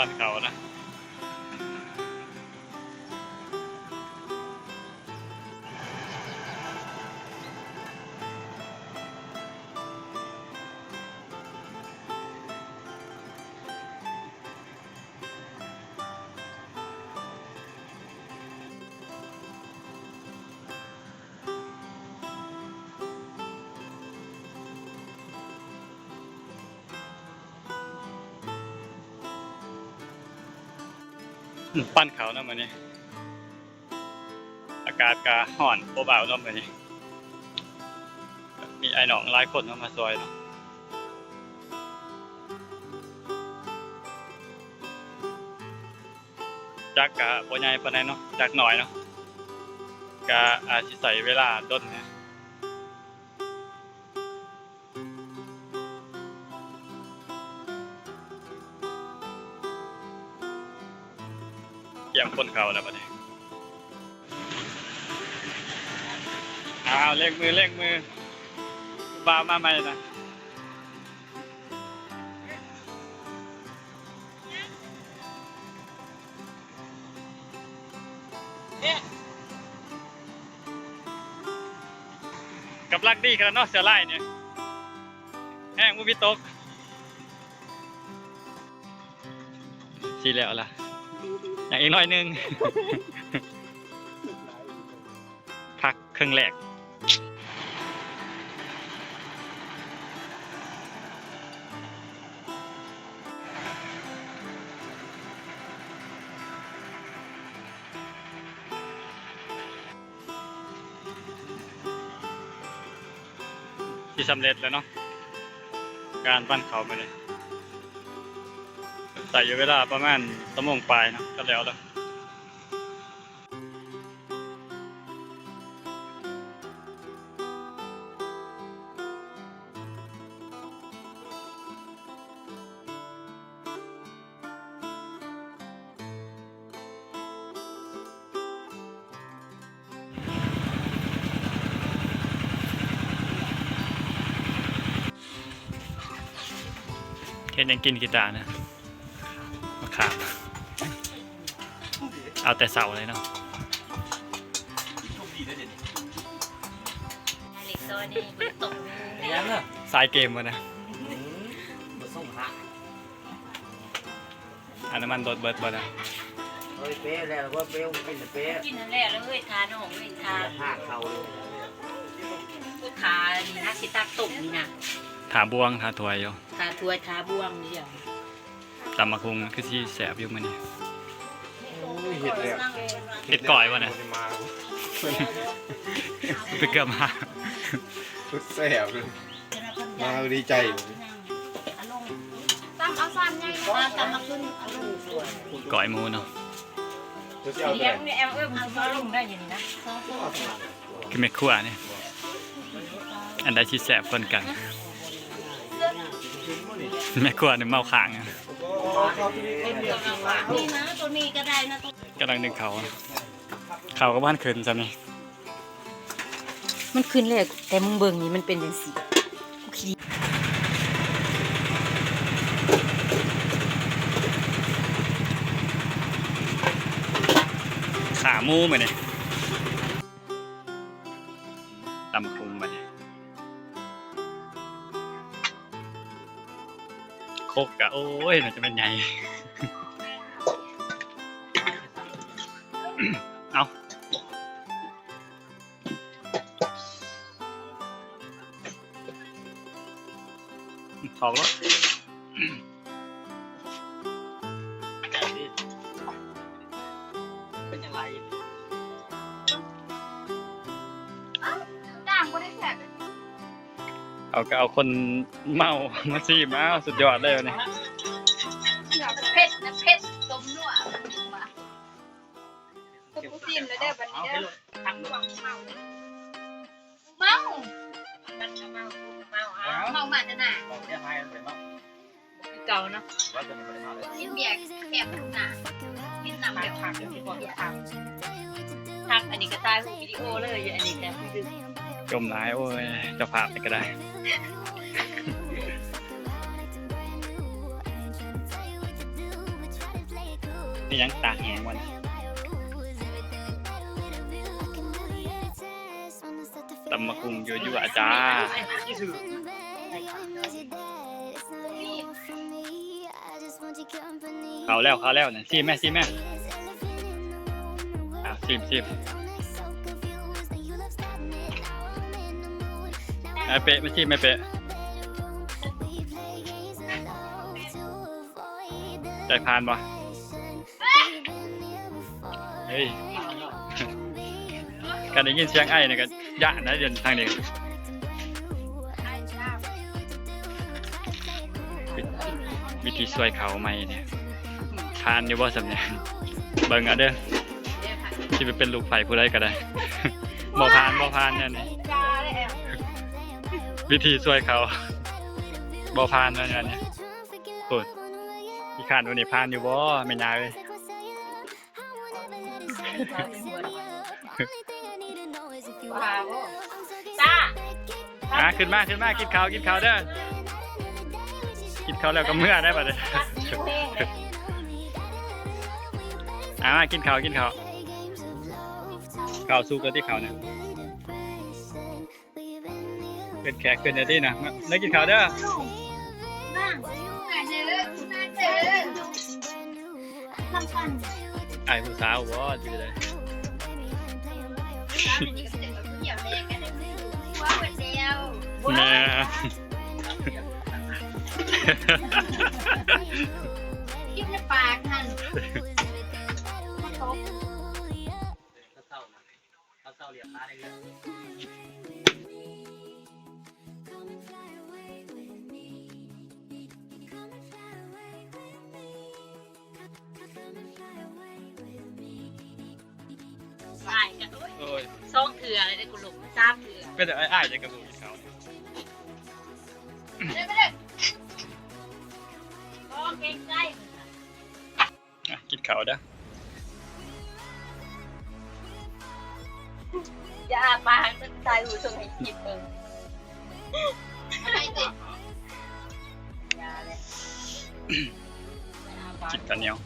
บ้านเขานะ ปั้นเขาเนาะมื้อนี้ อากาศกาห่อนโบบาวเนาะมื้อนี้ มีไอ้หนองหลายคนเนาะมาซอยเนาะจักกะบ่ใหญ่ปานใดเนาะจักหน่อยเนาะกะอาจสิใส่เวลาดนเนี่ย ยมคนเขาแล้วบัดนี้อ้าวเล่งมือเล่งมือบาวมาใหม่นะกับลักดีขนเนอกเสือไล่เนี่ยแห้งมุพิตกสีแล้วล่ะ อย่างอีกหน่อยหนึง พักเครื่องแรกที่สำเร็จแล้วเนาะการปั้นเขาไปเลย ใส่อยู่เวลาประมาณชั่วโมงปลายนะก็แล้วแล้วเคนยังกินกีตาร์นะ เอาแต่เสาเลยเนาะเล็กซอยนี่มันตกยังเหรอสายเกมมานะมาส่งหาอันน้ำมันโดดเบิร์ดบ่นะเฮ้ยเป๊ะแล้วว่าเป๊ะกินแต่เป๊ะกินนั่นแหละแล้วเฮ้ยทาน้องเฮ้ยทาหักเขาเลยทานี่นะสิตักตุ่มนี่นะถามบวงถาถวยอยู่ทาถวยทาบ่วงนี่เดียวตำมะคุงคือที่แสบอยู่มันนี่ เห็ดแล้วเห็ดก่อยวะเนี่ยมาไปเกือบมาชุดแสบเลยมาดีใจอยู่ตามเอาซ้ำไงตามตามมาขึ้นเอาลงสวยก่อยหมูเนาะชุดเอาเลี้แต่ยงนี่แอลเอิ้มเอาลงได้อย่างนี้นะคือแม่ครัวเนี่ยอันใดที่แสบคนกันแม่ครัวเนี่ยเมาขางอะ นี่นะตัวนี้ก็ได้นะตัวกำลังนึงเขา เขาก็บ้านคืนซะนี่มันขึ้นเลยแต่มึงเบิ่งนี่มันเป็นจังซี่ขี้ขาหมูมาเนี่ย โอ้ยมันจะเป็นไงเอาถอกแล้ว เอาก็เอาคนเมามาซีมาเอาสุดยอดเลยวันนี้เผ็ดนะเผ็ดต้มนัวมากูซิมแล้วเด้อบัดนี้เด้อทางหลังเมามันเมาเมาเอาเมามาจะหน่าบอกไงเก่าเนาะกินเบียร์แอบหนากินน้ำทาเดียวผักที่บอกทางทักอันนี้ก็ตายวิดีโอเลยอันนี้แต่ไม่ดึง จมร้ายโอ้ยจะผ่าไปก็ได้ นี่ยังตากแหงวันตำมะคุงยอยู่อาจารย์เขาแล้วเขาแล้วน่ะซีแม่ซีแม่อะซีมซีม ไอเป๊ะไม่ซีไม่เป๊ะใจพานบ่เฮ้ยการได้ยินเสียงไอ้เนี่ยก็ยะนะเดี๋ยวทางนี้วิธีช่วยเขาไหมเนี่ยทานอยู่บ่สำเนียงเบิ่งเอาเด้อที่ไปเป็นลูกไผ่ผู้ใดก็ได้บ่พานบ่พานเนี่ยนี่กาเลยแอม วิธีช่วยเขาบ่พานเนี่ยนี่โอ้ยพี่ขานวันนี้พานอยู่บ่ไม่ยากเลยว้าวจ้าอะขึ้นมาขึ้นมากินข้าวกินข้าวเด้อกินข้าวแล้วก็เมื่อได้บัดนี้ตัดนิ้วแห้งเลยอะมากินข้าวกินข้าวข้าวสุกแล้วที่ข้าวเนี่ย เป็นแขกเป็นอะไรนะมาได้กินข้าวเด้อนั่งน่าเจอน่าเจอทำกันไอ้ผู้สาวบ่จือเลยร้านนี้ก็เจอเหี่ยวแดงกันเลยว้าวเดียวแม่กินในปากนั่นถ้าเศร้านะถ้าเศร้าเหลี่ยมตาได้เลย โอ้ยซ่องเถื่ออะไรได้กูหลงจ้ามเถื่อเป็นแต่ไอ้ไอ้จะกระดูกกินข้าวเด้ไปเลยก็เก่งใจอะกินข้าวเด้ออย่าปากตายหูชงให้คิดมึงไม่ติดอย่าเลย กินข้าวเหนียว